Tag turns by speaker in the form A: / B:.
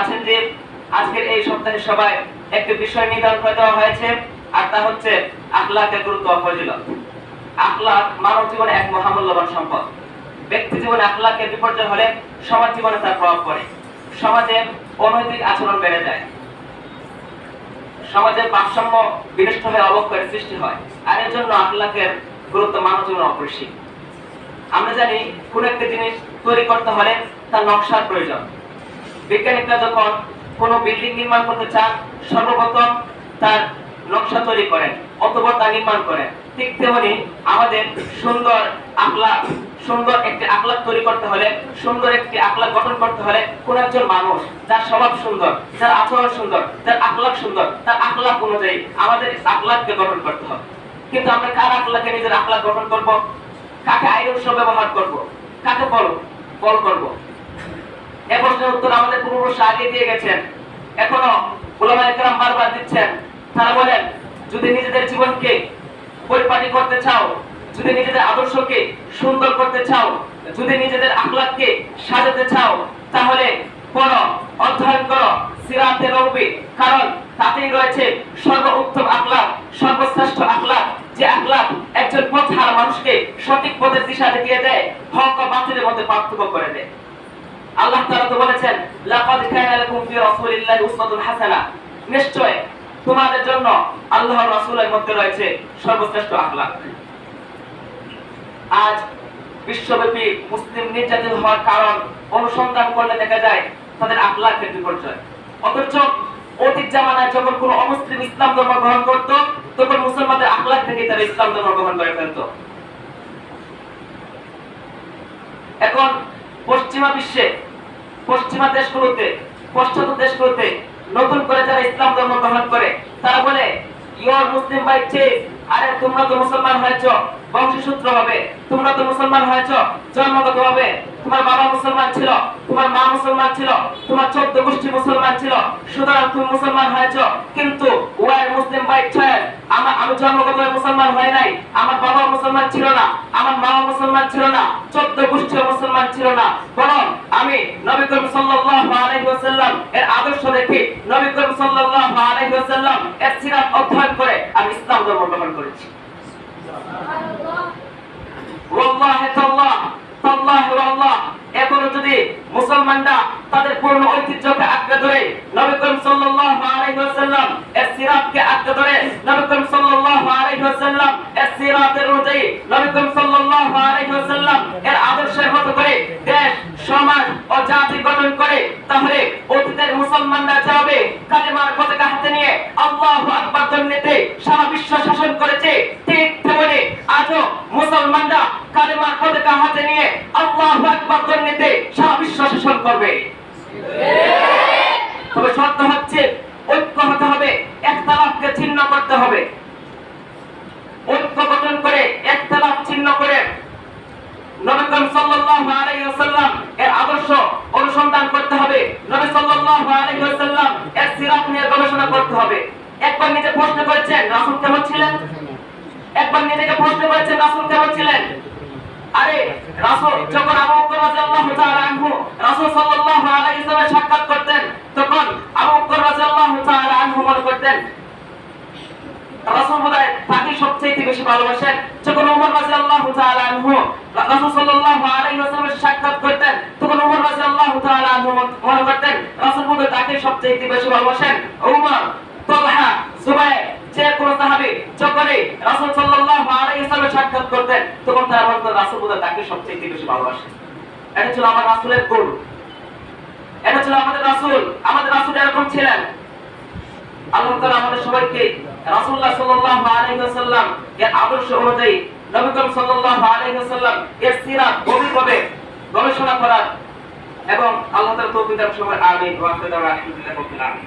A: আছেন যে আজকের এই সপ্তাহের সবাই একটি বিষয় নির্ধারণ করে দেওয়া হয়েছে, আর তা হচ্ছে আখলাকের গুরুত্ব আখলাক মানব জীবনে এক মহামূল্যবান সম্পদ। ব্যক্তি জীবনে আখলাকের বিপর্যয় হলে সমাজ জীবনে তার প্রভাব পড়ে। সমাজে অনৈতিক আচরণ বেড়ে যায়। সমাজের ভারসাম্য বিনষ্ট হয়ে অবক্ষয়ের সৃষ্টি হয়, আর এর জন্য আখলাকের গুরুত্ব মানব জীবনে অপরিসীম। আমরা জানি, কোন একটা জিনিস তৈরি করতে হলে তার নকশার প্রয়োজন। বিজ্ঞানীরা যখন কোনো বিল্ডিং নির্মাণ করতে চান, সর্বপ্রথম তার নকশা তৈরি করেন অতঃপর তা নির্মাণ করেন। ঠিক তেমনি আমাদের সুন্দর আখলাক সুন্দর একটি আখলাক তৈরি করতে হলে, সুন্দর একটি আখলাক গঠন করতে হলে কোন একজন মানুষ, যার স্বভাব সুন্দর, যার আচরণ সুন্দর, যার আখলাক সুন্দর, তার আখলাক অনুযায়ী আমাদের আখলাককে গঠন করতে হবে। কিন্তু আমরা কার আখলাকে নিজের আখলাক গঠন করব? কাকে আইরস ব্যবহার করব? কাকে বল বল করব? এ প্রশ্নের উত্তর আমাদের পূর্বপুরুষ আগে দিয়ে গেছেন। এখনও ওলামা বারবার দিচ্ছেন। তারা বলেন, যদি নিজেদের জীবনকে পরিপাটি করতে চাও, যদি নিজেদের আদর্শকে সুন্দর করতে চাও, যদি নিজেদের আখলাককে সাজাতে চাও, তাহলে পড়ো, অধ্যয়ন করো, সিরাতে নবী কারণ তাতেই রয়েছে সর্ব উত্তম আখলাক, সর্বশ্রেষ্ঠ আখলাক। যে আখলাক একজন পথহারা মানুষকে সঠিক পথের দিশা দেখিয়ে দেয়, হক বাতিলের মধ্যে পার্থক্য করে দেয়। আল্লাহ তাআলা তো বলেছেন, লাকাদ কানা লাকুম ফি রাসূলিল্লাহি উসওয়াতুন হাসানাহ নিশ্চয় তোমাদের জন্য আল্লাহর রাসূলের মধ্যে রয়েছে সর্বশ্রেষ্ঠ আখলাক। আজ বিশ্বব্যাপী মুসলিম নির্যাতিত হওয়ার কারণ অনুসন্ধান করলে দেখা যায় তাদের আখলাকের বিপর্যয়। অথচ অতীত জামানায় যখন কোনো অমুসলিম ইসলাম ধর্ম গ্রহণ করত, তখন মুসলমানদের আখলাক থেকে তারা ইসলাম ধর্ম গ্রহণ করে ফেলতো। এখন পশ্চিমা বিশ্বে, পশ্চিমা দেশগুলোতে, পশ্চাৎ দেশগুলোতে নতুন করে যারা ইসলাম ধর্ম গ্রহণ করে, তারা বলে ইউর মুসলিম বাই চেস আরে, তোমরা তো মুসলমান হয়েছ, বংশসূত্র হবে। তোমরা তো মুসলমান হয়েছ, জন্মগত হবে তোমার বাবা মুসলমান ছিল, তোমার মা মুসলমান ছিল, তোমার চোদ্দ গোষ্ঠী মুসলমান ছিল। সুতরাং তুমি মুসলমান হয়েছ, কিন্তু ওয়াই মুসলিম বাই চয়েস আমি জন্মগত মুসলমান হয় নাই? আমার বাবা মুসলমান ছিল না। আমার মা মুসলমান ছিল না। চোদ্দ গোষ্ঠী মুসলমান ছিল না। বরং আমি নবী করিম এর আদর্শ দেখে নবী করিম এর সিরাত অধ্যয়ন করে আমি ইসলাম ধর্ম গ্রহণ করেছি। এখনও যদি মুসলমানরা তাদের পূর্ণ ঐতিহ্যকে আঁকড়ে ধরে নবী করিম সাল্লাল্লাহু আলাইহি ওয়াসাল্লাম এর সিরাতকে আঁকড়ে ধরে নবী তাহলে অতীতের মুসলমানরা যাবে কালেমার পতাকা হাতে নিয়ে আল্লাহু আকবার ধ্বনিতে সারা বিশ্ব শাসন করেছে। ঠিক তেমনি আজও মুসলমানরা কালেমার পতাকা হাতে নিয়ে আল্লাহু আকবার ধ্বনিতে সারা বিশ্ব শাসন করবে। তবে শর্ত হচ্ছে ঐক্য হতে হবে, একতলাফকে ছিন্ন করতে হবে। ঐক্য গঠন করে একতলাফ ছিন্ন করে নবী করিম সাল্লাল্লাহু আলাইহি ওয়াসাল্লাম এর আদর্শ হবে। নবী সাল্লাল্লাহু আলাইহি ওয়াসাল্লাম এর সিরাত নিয়ে গবেষণা করতে হবে। একবার নিজে প্রশ্ন করেছেন, রাসূল কেমন ছিলেন? একবার নিজেকে প্রশ্ন করেছেন, রাসূল কেমন ছিলেন? আরে, রাসূল, যখন আবু বকর রাদিয়াল্লাহু তাআলা আনহু রাসূল সাল্লাল্লাহু আলাইহি ওয়াসাল্লাম সাক্ষাৎ করতেন, তখন আবু বকর রাদিয়াল্লাহু তাআলা আনহু মনে করতেন, রাসূল বোধহয় তাকে সবচেয়ে বেশি ভালোবাসেন। যখন ওমর রাদিয়াল্লাহু তাআলা আনহু রাসূল সাল্লাল্লাহু আলাইহি ওয়াসাল্লামের সাক্ষাৎ করতেন, তখন ওমর তাআলা করতেন, রাসূল বোধহয় তাকে সবচেয়ে বেশি ভালোবাসেন ওমর তালহা জুবাইর যে কোন সাহাবী, যখনই রাসূল সাল্লাল্লাহু আলাইহি ওয়াসাল্লামের সাক্ষাৎ করতেন, তখন তারা বলতেন, রাসূল বোধহয় তাকে সবচেয়ে বেশি ভালোবাসেন এটা ছিল আমার রাসূলের গুণ। এটা ছিল আমাদের রাসূল। আমাদের রাসূল এরকম ছিলেন। আল্লাহ তাআলা আমাদের সবাইকে রাসূলুল্লাহ সাল্লাল্লাহু আলাইহি ওয়াসাল্লাম এর আদর্শ অনুযায়ী নবী করিম সাল্লাল্লাহু আলাইহি ওয়াসাল্লাম এর সিরাত গভীরভাবে গবেষণা করার এবং আল্লাহ তালা তৌফিক দান সবাই আমিন। ওয়া আলহামদুলিল্লাহি